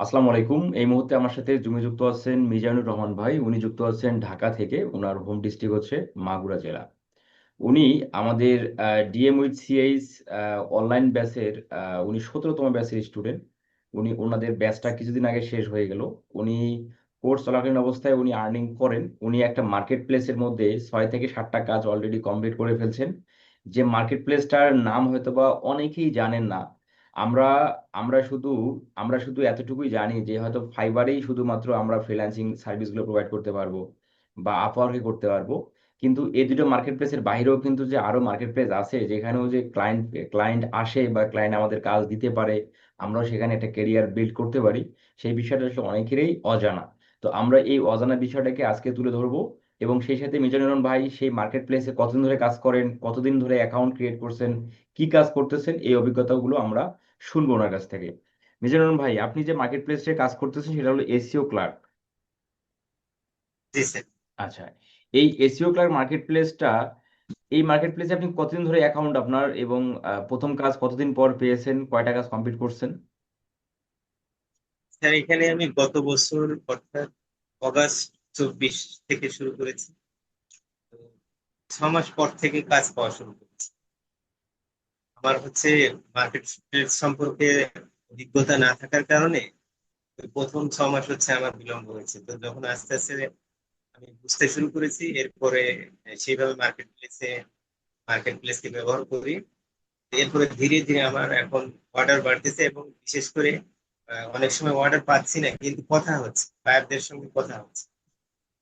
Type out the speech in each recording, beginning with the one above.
আসসালামু আলাইকুম। এই মুহূর্তে আমার সাথে জুমে যুক্ত আছেন মিজানুর রহমান ভাই। উনি যুক্ত আছেন ঢাকা থেকে। ওনার হোম ডিস্ট্রিক্ট হচ্ছে মাগুরা জেলা। উনি আমাদের ডিএম উইথ সিএইচ অনলাইন ব্যাচের উনি সতেরোতম ব্যাচের স্টুডেন্ট উনি ওনাদের ব্যাচটা কিছুদিন আগে শেষ হয়ে গেল। উনি কোর্স চলাকালীন অবস্থায় উনি আর্নিং করেন। উনি একটা মার্কেট প্লেসের মধ্যে ছয় থেকে সাতটা কাজ অলরেডি কমপ্লিট করে ফেলছেন। যে মার্কেট প্লেসটার নাম হয়তো বা অনেকেই জানেন না। আমরা আমরা শুধু আমরা শুধু এতটুকুই জানি যে হয়তো ফাইবারেই শুধুমাত্র আমরা ফ্রিল্যান্সিং সার্ভিসগুলো প্রোভাইড করতে পারব বা আপওয়ার্কে করতে পারব। কিন্তু এই দুটো মার্কেট প্লেসের বাইরেও কিন্তু যে আরও মার্কেট প্লেস আছে, যেখানেও যে ক্লায়েন্ট ক্লায়েন্ট আসে বা ক্লায়েন্ট আমাদের কাজ দিতে পারে, আমরাও সেখানে একটা কেরিয়ার বিল্ড করতে পারি, সেই বিষয়টা আসলে অনেকেরই অজানা। তো আমরা এই অজানা বিষয়টাকে আজকে তুলে ধরবো। এবং সেই সাথে মিজানুর ভাই সেই মার্কেট প্লেসে কতদিন ধরে কাজ করেন কতদিন ধরে অ্যাকাউন্ট ক্রিয়েট করছেন কি কাজ করতেছেন এই অভিজ্ঞতাগুলো আমরা শুনব ওনার কাছ থেকে। মিজানুর ভাই আপনি যে মার্কেট প্লেসে কাজ করতেছেন সেটা হলো এসিও ক্লার্ক। আচ্ছা এই এসিও ক্লার্ক মার্কেট প্লেসটা এই মার্কেট প্লেসে আপনি কতদিন ধরে অ্যাকাউন্ট আপনার এবং প্রথম কাজ কতদিন পর পেয়েছেন কয়টা কাজ কমপ্লিট করছেন? স্যার এখানে আমি গত বছর অর্থাৎ অগাস্ট চব্বিশ থেকে শুরু করেছি। ছ মাস পর থেকে কাজ পাওয়া শুরু করেছি। আমার হচ্ছে মার্কেট সম্পর্কে অভিজ্ঞতা না থাকার কারণে প্রথম ছ মাস হচ্ছে আমার বিলম্ব হয়েছে। তো যখন আস্তে আস্তে আমি বুঝতে শুরু করেছি, এরপরে সেইভাবে মার্কেট প্লেসে মার্কেট প্লেসকে ব্যবহার করি। এরপরে ধীরে ধীরে আমার এখন অর্ডার বাড়তেছে এবং বিশেষ করে অনেক সময় অর্ডার পাচ্ছি না, কিন্তু কথা হচ্ছে বায়ারদের সঙ্গে কথা হচ্ছে।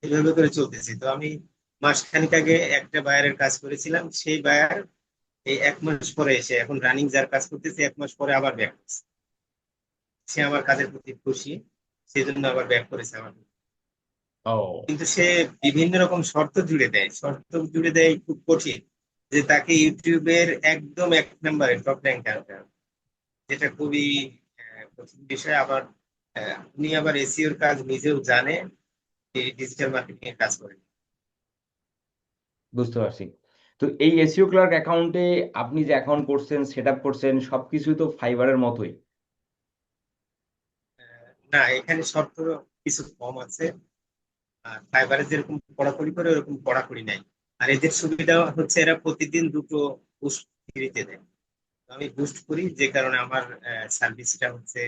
এভাবে করে চলতেছি। তো আমি মাসখানেক আগে একটা বায়ারের কাজ করেছিলাম। সেই বায়ার এই এক মাস পরে এসে এখন রানিং যার কাজ করতেছে এক মাস পরে আবার ব্যাক করছে। সে আমার কাজের প্রতি খুশি সেই জন্য আবার ব্যাক করেছে আমার কিন্তু সে বিভিন্ন রকম শর্ত জুড়ে দেয়। শর্ত জুড়ে দেয় খুব কঠিন যে তাকে ইউটিউবের একদম এক নম্বরে টপ র্যাঙ্ক আনতে হবে। যেটা খুবই কঠিন বিষয়। আবার উনি আবার এসিওর কাজ নিজেও জানে। ডিজিটাল মার্কেটিং এর কাজ করে। বুঝতে পারছি। তো এই এসিও ক্লার্ক অ্যাকাউন্টে আপনি যে অ্যাকাউন্ট করছেন সেট আপ করছেন সবকিছুই তো ফাইবারের মতোই? না এখানে শর্ত কিছু কম আছে। আর ফাইবারে যেরকম পড়াপড়ি করে ওরকম পড়াপড়ি নাই। আর এদের সুবিধা হচ্ছে এরা প্রতিদিন দুটো বুস্ট ফ্রিতে দেয়। আমি বুস্ট করি যে কারণে আমার সার্ভিসটা হচ্ছে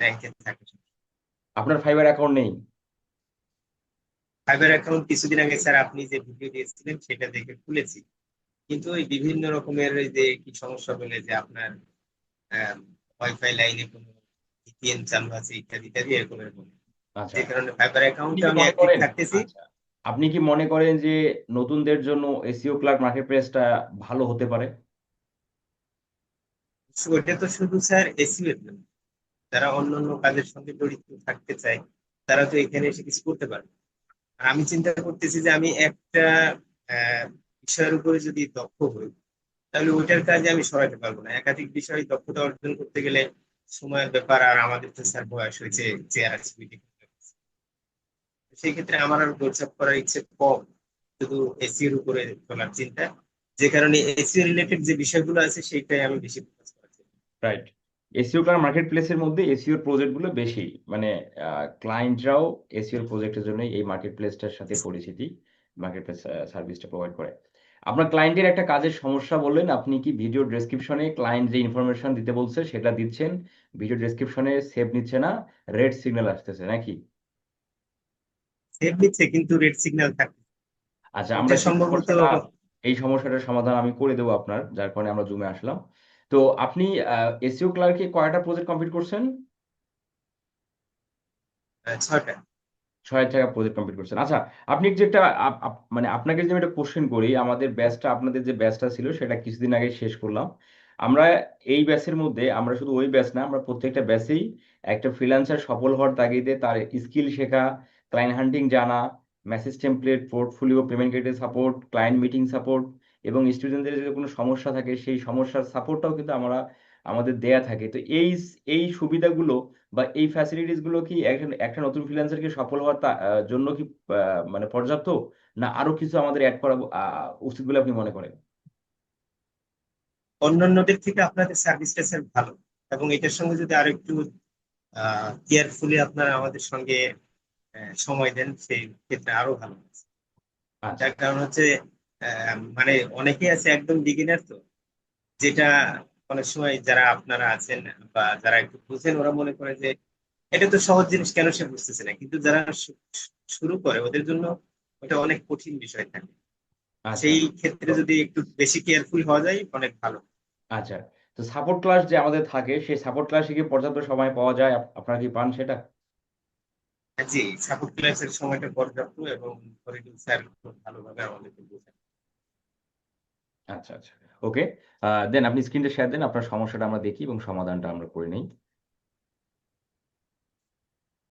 র্যাঙ্কে থাকে। আপনার ফাইবার অ্যাকাউন্ট নেই? ফাইবার অ্যাকাউন্ট কিছুদিন আগে স্যার আপনি যে ভিডিও দিয়েছিলেন সেটা দেখে খুলেছি কিন্তু ওই বিভিন্ন রকমের ওই যে কি সমস্যা বলে যে আপনার ওয়াইফাই লাইনে কোনো ভিপিএন চালু আছে ইত্যাদি ইত্যাদি এরকম এরকম। আচ্ছা। যে কারণে ফাইবার কি আমি মনে অ্যাক্টিভ করেন থাকতেছি। আচ্ছা। আপনি কি মনে করেন যে নতুনদের জন্য এসিও ক্লার্ক মার্কেট প্লেসটা ভালো হতে পারে? ওইটা তো শুধু স্যার এসিও এর জন্য। যারা অন্য অন্য কাজের সঙ্গে জড়িত থাকতে চায় তারা তো এখানে এসে কিছু করতে পারে আমি চিন্তা করতেছি যে আমি একটা বিষয়ের উপরে যদি দক্ষ হই, তাহলে ওইটার কাজে আমি সরাতে পারব না। একাধিক বিষয়ে দক্ষতা অর্জন করতে গেলে সময়ের ব্যাপার আর আমাদের তো স্যার বয়স হয়েছে মিটিং সেই ক্ষেত্রে আমার আর গোলচাপ করার ইচ্ছে কম, শুধু এসি এসির উপরে তোলার চিন্তা। যে কারণে এসিও রিলেটেড যে বিষয়গুলো আছে, সেইটাই আমি বেশি ফোকাস করছি রাইট এসিও ক্লার্ক মার্কেট প্লেসের মধ্যে এসিওর প্রজেক্টগুলো বেশি। মানে ক্লায়েন্টরাও এসিওর প্রজেক্টের জন্য এই মার্কেট প্লেসটার সাথে পরিচিতি মার্কেট প্লেস সার্ভিসটা প্রোভাইড করে। আপনার ক্লায়েন্টের একটা কাজের সমস্যা বললেন আপনি কি ভিডিও ডেসক্রিপশনে ক্লায়েন্ট যে ইনফরমেশন দিতে বলছে সেটা দিচ্ছেন? ভিডিও ডেসক্রিপশনে সেভ নিচ্ছে না রেড সিগন্যাল আসতেছে নাকি? সেভ নিচ্ছে কিন্তু রেড সিগন্যাল থাকে। আচ্ছা আমরা সম্ভবত এই সমস্যাটার সমাধান আমি করে দেবো আপনার যার কারণে আমরা জুমে আসলাম। তো আপনি এসিও ক্লার্কে কয়টা প্রজেক্ট কমপ্লিট করছেন? ছয়টা। ছয় টাকা প্রজেক্ট কমপ্লিট করছেন। আচ্ছা আপনি যে আপ- মানে আপনাকে যদি আমি একটা কোশ্চেন করি আমাদের ব্যাচটা আপনাদের যে ব্যাচটা ছিল সেটা কিছুদিন আগে শেষ করলাম। আমরা এই ব্যাচের মধ্যে আমরা শুধু ওই ব্যাচ না আমরা প্রত্যেকটা ব্যাচেই একটা ফ্রিল্যান্সার সফল হওয়ার তাগিদে তার স্কিল শেখা ক্লায়েন্ট হান্টিং জানা message template portfolio payment gateway support client meeting support এবং স্টুডেন্টদের যদি কোনো সমস্যা থাকে সেই সমস্যার সাপোর্টটাও কিন্তু আমরা আমাদের দেয়া থাকে। তো এই এই সুবিধাগুলো বা এই ফ্যাসিলিটিসগুলো কি একটা একটা নতুন ফ্রিল্যান্সারকে সফল হওয়ার জন্য কি মানে পর্যাপ্ত? না আরও কিছু আমাদের অ্যাড করা উচিত বলে আপনি মনে করেন? অন্যান্যদের থেকে আপনাদের সার্ভিসটা স্যার ভালো। এবং এটার সঙ্গে যদি আরও একটু কেয়ারফুলি আপনারা আমাদের সঙ্গে সময় দেন সেই ক্ষেত্রে আরও ভালো। হচ্ছে আচ্ছা। তার কারণ হচ্ছে মানে অনেকেই আছে একদম বিগিনার তো যেটা অনেক সময় যারা আপনারা আছেন বা যারা একটু বুঝেন ওরা মনে করে যে এটা তো সহজ জিনিস কেন সে বুঝতেছে না? কিন্তু যারা শুরু করে ওদের জন্য ওটা অনেক কঠিন বিষয় থাকে। আচ্ছা। সেই ক্ষেত্রে যদি একটু বেশি কেয়ারফুল হওয়া যায় অনেক ভালো। আচ্ছা। তো সাপোর্ট ক্লাস যে আমাদের থাকে সেই সাপোর্ট ক্লাসে কি পর্যাপ্ত সময় পাওয়া যায়? আপ- আপনারা কি পান সেটা? হ্যাঁ, জি সাপোর্ট ক্লাসের সময়টা পর্যাপ্ত এবং ফরিদুল স্যার খুব ভালোভাবে আমাদেরকে বোঝান আচ্ছা আচ্ছা। ওকে দেন আপনি স্ক্রিনটা শেয়ার দেন, আপনার সমস্যাটা আমরা দেখি এবং সমাধানটা আমরা করে নিই।